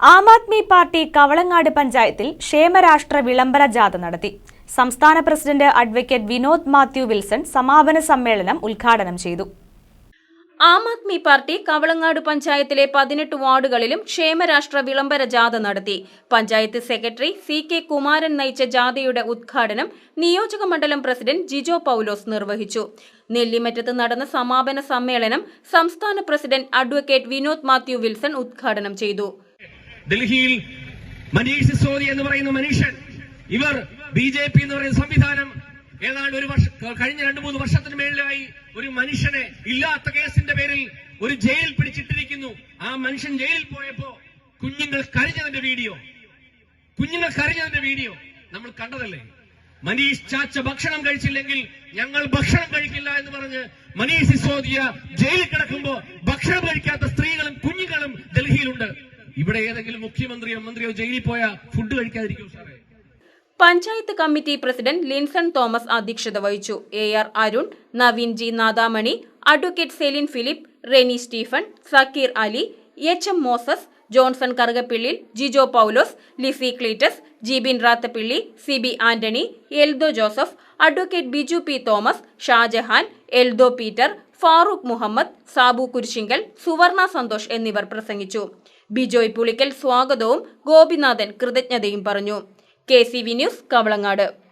Aam Aadmi party Kavalangad പഞ്ചായത്തിൽ ക്ഷേമരാഷ്ട്ര വിളംബര ജാഥ നടത്തി. സംസ്ഥാന പ്രസിഡന്റ് അഡ്വക്കേറ്റ് വിനോദ് മാത്യു വിൽസൺ സമാപന സമ്മേളനം ഉദ്ഘാടനം ചെയ്തു. ആം ആദ്മി പാർട്ടി കവളങ്ങാട് പഞ്ചായത്തിലെ പതിനെട്ട് വാർഡുകളിലും ക്ഷേമരാഷ്ട്ര വിളംബര ജാഥ നടത്തി. Panchayat secretary C K Kumaran നയിച്ച ജാഥയുടെ ഉദ്ഘാടനം നിയോജക മണ്ഡലം പ്രസിഡന്റ് ജിജോ പൌലോസ് നിർവഹിച്ചു. നെല്ലിമറ്റത്ത് നടന്ന സമാപന സമ്മേളനം സംസ്ഥാന പ്രസിഡന്റ് അഡ്വക്കേറ്റ് വിനോദ് മാത്യു വിൽസൺ ഉദ്ഘാടനം ചെയ്തു. ഡൽഹിയിൽ മനീഷ് സിസോദി എന്ന് പറയുന്ന മനുഷ്യൻ ഇവർ ബി ജെ പി എന്ന് പറയുന്ന സംവിധാനം ഏതാണ്ട് ഒരു വർഷം കഴിഞ്ഞ രണ്ടു മൂന്ന് വർഷത്തിന് മേളിലായി ഒരു മനുഷ്യനെ ഇല്ലാത്ത കേസിന്റെ പേരിൽ ഒരു ജയിൽ പിടിച്ചിട്ടിരിക്കുന്നു. ആ മനുഷ്യൻ ജയിലിൽ പോയപ്പോ കുഞ്ഞുങ്ങൾ കരിഞ്ഞതിന്റെ വീഡിയോ. കുഞ്ഞുങ്ങൾ കരിഞ്ഞതിന്റെ വീഡിയോ. നമ്മൾ കണ്ടതല്ലേ? മനീഷ് ചാച്ച ഭക്ഷണം കഴിച്ചില്ലെങ്കിൽ ഞങ്ങൾ ഭക്ഷണം കഴിക്കില്ല എന്ന് പറഞ്ഞ് മനീഷ് സിസോദിയ ജയിലിൽ കിടക്കുമ്പോ ഭക്ഷണം ഡൽഹിയിലുണ്ട് ഇവിടെ ഏതെങ്കിലും മുഖ്യമന്ത്രിയോ മന്ത്രിയോ ജയിലിൽ പോയാൽ ഫുഡ് കഴിക്കാതിരിക്കും സാറേ? പഞ്ചായത്ത് കമ്മിറ്റി പ്രസിഡന്റ് ലിൻസൺ തോമസ് അധ്യക്ഷത വഹിച്ചു. A R Arun Naveen G Nadamani advocate Celine Philip Reni Stephen Zakir Ali H M Moses Johnson Karukappillil Jijo Paulose Lissy Cleetus Jibin Rathappilly C B Antony Eldho Joseph advocate Biju P Thomas Shajahan Eldho Peter Farooq Muhammad Sabu Kurisinkal Suvarna Santhosh എന്നിവർ പ്രസംഗിച്ചു. ബിജോയ് പുളിക്കൽ സ്വാഗതവും ഗോപിനാഥൻ കൃതജ്ഞതയും പറഞ്ഞു. K C V news Kavalangad.